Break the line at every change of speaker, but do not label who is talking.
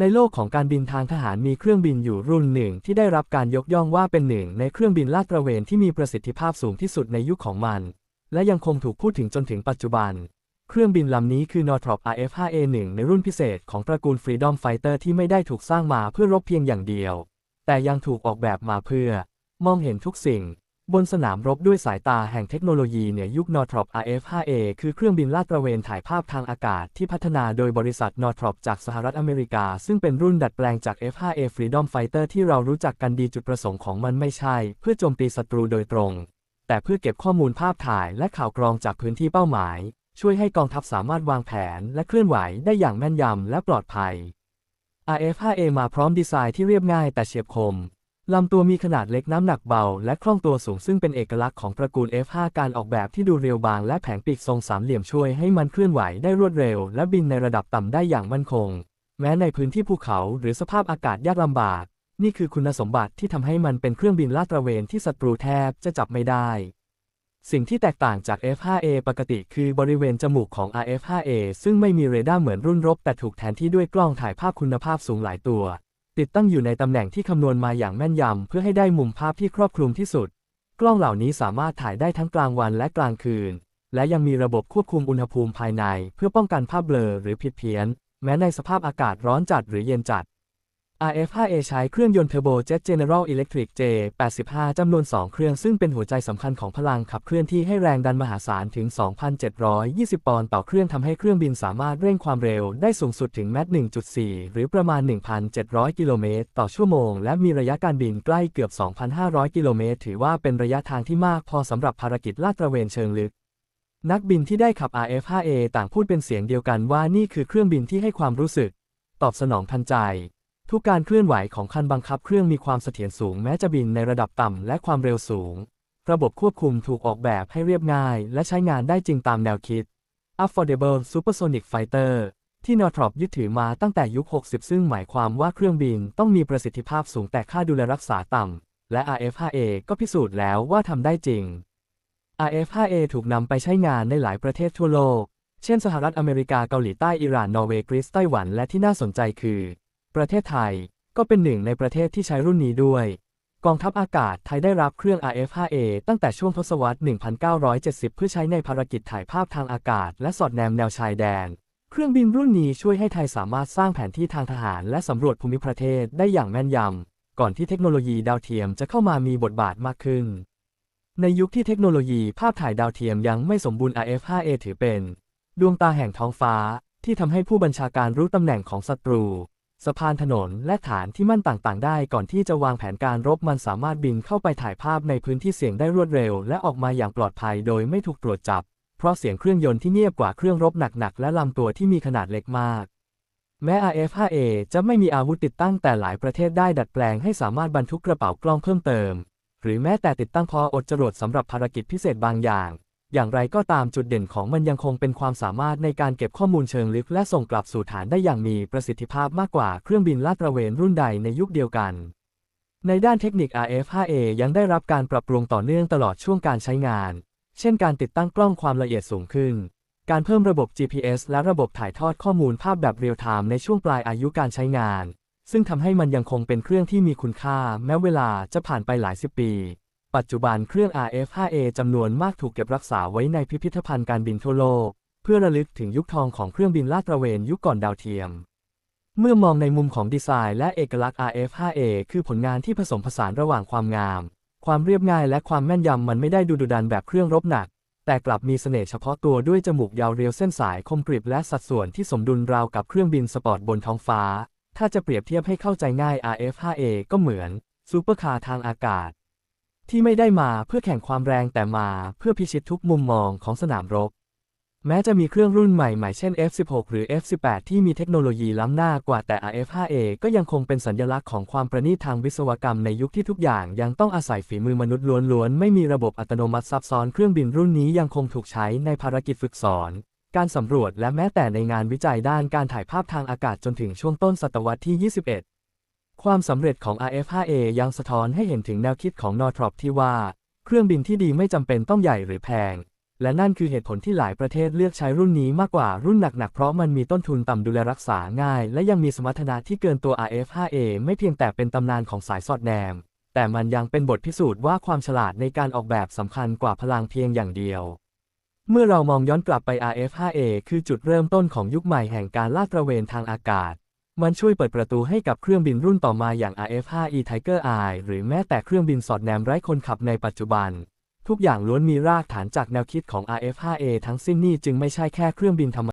ในโลกของการบินทางทหารมีเครื่องบินอยู่รุ่นหนึ่งที่ได้รับการยกย่องว่าเป็นหนึ่ง ในเครื่องบินลาดตระเวนที่มีประสิทธิภาพสูงที่สุดในยุคของมัน และยังคงถูกพูดถึงจนถึงปัจจุบัน เครื่องบินลำนี้คือ Northrop RF-5A1 ในรุ่นพิเศษของตระกูล Freedom Fighter ที่ไม่ได้ถูกสร้างมาเพื่อรบเพียงอย่างเดียว แต่ยังถูกออกแบบมาเพื่อ มองเห็นทุกสิ่ง บนสนามรบด้วยสายตาแห่งเทคโนโลยีเหนือยุค Northrop RF-5A คือเครื่องบินลาดตระเวนถ่ายภาพทางอากาศที่พัฒนาโดยบริษัท Northrop จากสหรัฐอเมริกา ซึ่งเป็นรุ่นดัดแปลงจาก F-5A Freedom Fighter ที่เรารู้จักกันดีจุดประสงค์ของมันไม่ใช่ เพื่อโจมตีศัตรูโดยตรง แต่เพื่อเก็บข้อมูลภาพถ่ายและข่าวกรองจากพื้นที่เป้าหมาย ช่วยให้กองทัพสามารถวางแผนและเคลื่อนไหวได้อย่างแม่นยำและปลอดภัย RF-5A มาพร้อมดีไซน์ที่เรียบง่ายแต่เฉียบคม ลำตัวมีขนาดเล็กน้ำหนักเบา และคล่องตัวสูงซึ่งเป็นเอกลักษณ์ของตระกูล F5 การออกแบบที่ดูเรียวบางและแผงปีกทรงสามเหลี่ยมช่วยให้มันเคลื่อนไหวได้รวดเร็ว และบินในระดับต่ำได้อย่างมั่นคง แม้ในพื้นที่ภูเขาหรือสภาพอากาศยากลำบาก นี่คือคุณสมบัติที่ทำให้มันเป็นเครื่องบินลาดตระเวนที่ศัตรูแทบจะจับไม่ได้ สิ่งที่แตกต่างจาก F5A ปกติคือบริเวณจมูกของ RF5A ซึ่งไม่มีเรดาร์เหมือนรุ่นรบแต่ถูกแทนที่ด้วยกล้องถ่ายภาพคุณภาพสูงหลายตัว ติดตั้งอยู่ในตำแหน่งที่คำนวณมาอย่างแม่นยำ เพื่อให้ได้มุมภาพที่ครอบคลุมที่สุด กล้องเหล่านี้สามารถถ่ายได้ทั้งกลางวันและกลางคืน และยังมีระบบควบคุมอุณหภูมิภายใน เพื่อป้องกันภาพเบลอหรือผิดเพี้ยน แม้ในสภาพอากาศร้อนจัดหรือเย็นจัด RF5A ใช้เครื่องยนต์เทอร์โบเจ็ต General Electric J85 จำนวน 2 เครื่องซึ่งเป็นหัวใจสำคัญของพลังขับเคลื่อนที่ให้แรงดันมหาศาลถึง 2,720 ปอนด์ต่อเครื่องทำให้เครื่องบินสามารถเร่งความเร็วได้สูงสุดถึงแมท1.4 หรือประมาณ 1,700 กิโลเมตรต่อชั่วโมง และมีระยะการบินใกล้เกือบ 2,500 กิโลเมตร ถือว่าเป็นระยะทางที่มากพอสำหรับภารกิจลาดตระเวนเชิงลึกนักบินที่ได้ขับ RF5A ต่างพูดเป็นเสียงเดียวกันว่านี่คือเครื่องบินที่ให้ความรู้สึก ตอบสนองทันใจ ทุกการเคลื่อนไหวของคันบังคับเครื่องมีความเสถียรสูงแม้จะบินในระดับต่ำและความเร็วสูง ระบบควบคุมถูกออกแบบให้เรียบง่าย และใช้งานได้จริงตามแนวคิด Affordable Supersonic Fighter ที่ Northrop ยึดถือมาตั้งแต่ยุค 60 ซึ่งหมายความว่าเครื่องบินต้องมีประสิทธิภาพสูงแต่ค่าดูแลรักษาต่ำ และ RF-5A ก็พิสูจน์แล้วว่าทำได้จริง RF-5A ถูกนำไปใช้งานในหลายประเทศทั่วโลก เช่น สหรัฐอเมริกาเกาหลีใต้อิหร่านนอร์เวย์กรีซไต้หวันและที่น่าสนใจคือ ประเทศไทยก็เป็นหนึ่งในประเทศที่ใช้รุ่นนี้ด้วย กองทัพอากาศไทยได้รับเครื่อง RF-5A ตั้งแต่ช่วงทศวรรษ 1970 เพื่อใช้ในภารกิจถ่ายภาพทางอากาศ และสอดแนมแนวชายแดน เครื่องบินรุ่นนี้ช่วยให้ไทยสามารถสร้างแผนที่ทางทหาร และสำรวจภูมิประเทศได้อย่างแม่นยำ ก่อนที่เทคโนโลยีดาวเทียมจะเข้ามามีบทบาทมากขึ้น ในยุคที่เทคโนโลยีภาพถ่ายดาวเทียมยังไม่สมบูรณ์ RF-5A ถือเป็น ดวงตาแห่งท้องฟ้าที่ทำให้ผู้บัญชาการรู้ตำแหน่งของศัตรู สะพานถนนและฐานที่มั่นต่างๆ ได้ก่อนที่จะวางแผนการรบมันสามารถบินเข้าไปถ่ายภาพในพื้นที่เสี่ยงได้รวดเร็ว และออกมาอย่างปลอดภัยโดยไม่ถูกตรวจจับ เพราะเสียงเครื่องยนต์ที่เงียบกว่าเครื่องรบหนักๆ และลำตัวที่มีขนาดเล็กมาก แม้ RF-5A จะไม่มีอาวุธติดตั้งแต่หลายประเทศได้ดัดแปลงให้สามารถบรรทุกกระเป๋ากล้องเพิ่มเติม หรือแม้แต่ติดตั้งพออดจรวดสำหรับภารกิจพิเศษบางอย่าง อย่างไรก็ตามจุดเด่นของมันยังคงเป็นความสามารถในการเก็บข้อมูลเชิงลึกและส่งกลับสู่ฐานได้อย่างมีประสิทธิภาพมากกว่าเครื่องบินลาดตระเวนรุ่นใดในยุคเดียวกัน ในด้านเทคนิค RF-5A ยังได้รับการปรับปรุงต่อเนื่องตลอดช่วงการใช้งาน เช่นการติดตั้งกล้องความละเอียดสูงขึ้น การเพิ่มระบบ GPS และระบบถ่ายทอดข้อมูลภาพแบบเรียลไทม์ในช่วงปลายอายุการใช้งาน ซึ่งทำให้มันยังคงเป็นเครื่องที่มีคุณค่า แม้เวลาจะผ่านไปหลายสิบปี ปัจจุบันเครื่อง RF-5A จำนวนมากถูกเก็บรักษาไว้ในพิพิธภัณฑ์การบินทั่วโลก เพื่อระลึกถึงยุคทองของเครื่องบินลาดตระเวนยุคก่อนดาวเทียม เมื่อมองในมุมของดีไซน์และเอกลักษณ์ RF-5A คือผลงานที่ผสมผสานระหว่างความงาม ความเรียบง่ายและความแม่นยำมันไม่ได้ดูดุดันแบบเครื่องรบหนัก แต่กลับมีเสน่ห์เฉพาะตัวด้วยจมูกยาวเรียวเส้นสายคมกริบและสัดส่วนที่สมดุลราวกับเครื่องบินสปอร์ตบนท้องฟ้า ถ้าจะเปรียบเทียบให้เข้าใจง่าย RF-5A ก็เหมือนซูเปอร์คาร์ทางอากาศ ที่ไม่ได้มาเพื่อแข่งความแรงแต่มาเพื่อพิชิตทุกมุมมองของสนามรบ แม้จะมีเครื่องรุ่นใหม่ๆ เช่น F16 หรือ F18 ที่มีเทคโนโลยีล้ำหน้ากว่าแต่ RF-5A ก็ยังคงเป็นสัญลักษณ์ของความประณีตทางวิศวกรรมในยุคที่ทุกอย่างยังต้องอาศัยฝีมือมนุษย์ล้วนๆ ไม่มีระบบอัตโนมัติซับซ้อนเครื่องบินรุ่นนี้ยังคงถูกใช้ในภารกิจฝึกสอน การสำรวจและแม้แต่ในงานวิจัยด้านการถ่ายภาพทางอากาศจนถึงช่วงต้นศตวรรษที่ 21 ความสำเร็จของ RF-5A ยังสะท้อนให้เห็นถึงแนวคิดของ Northrop ที่ว่า เครื่องบินที่ดีไม่จำเป็นต้องใหญ่หรือแพง และนั่นคือเหตุผลที่หลายประเทศเลือกใช้รุ่นนี้มากกว่ารุ่นหนักๆ เพราะมันมีต้นทุนต่ำดูแลรักษาง่าย และยังมีสมรรถนะที่เกินตัว RF5A ไม่เพียงแต่เป็นตำนานของสายสอดแนม แต่มันยังเป็นบทพิสูจน์ว่าความฉลาดในการออกแบบสำคัญกว่าพลังเพียงอย่างเดียวเมื่อเรามองย้อนกลับไป RF5A คือจุดเริ่มต้นของยุคใหม่แห่งการลาดตระเวนทางอากาศ มันช่วยเปิดประตูให้กับเครื่องบินรุ่นต่อมาอย่าง RF5E Tiger Eye หรือแม้แต่เครื่องบินสอดแนมไร้คนขับในปัจจุบัน ทุกอย่างล้วนมีรากฐานจากแนวคิดของ RF5A ทั้งสิ้นนี่จึงไม่ใช่แค่เครื่องบินธรรม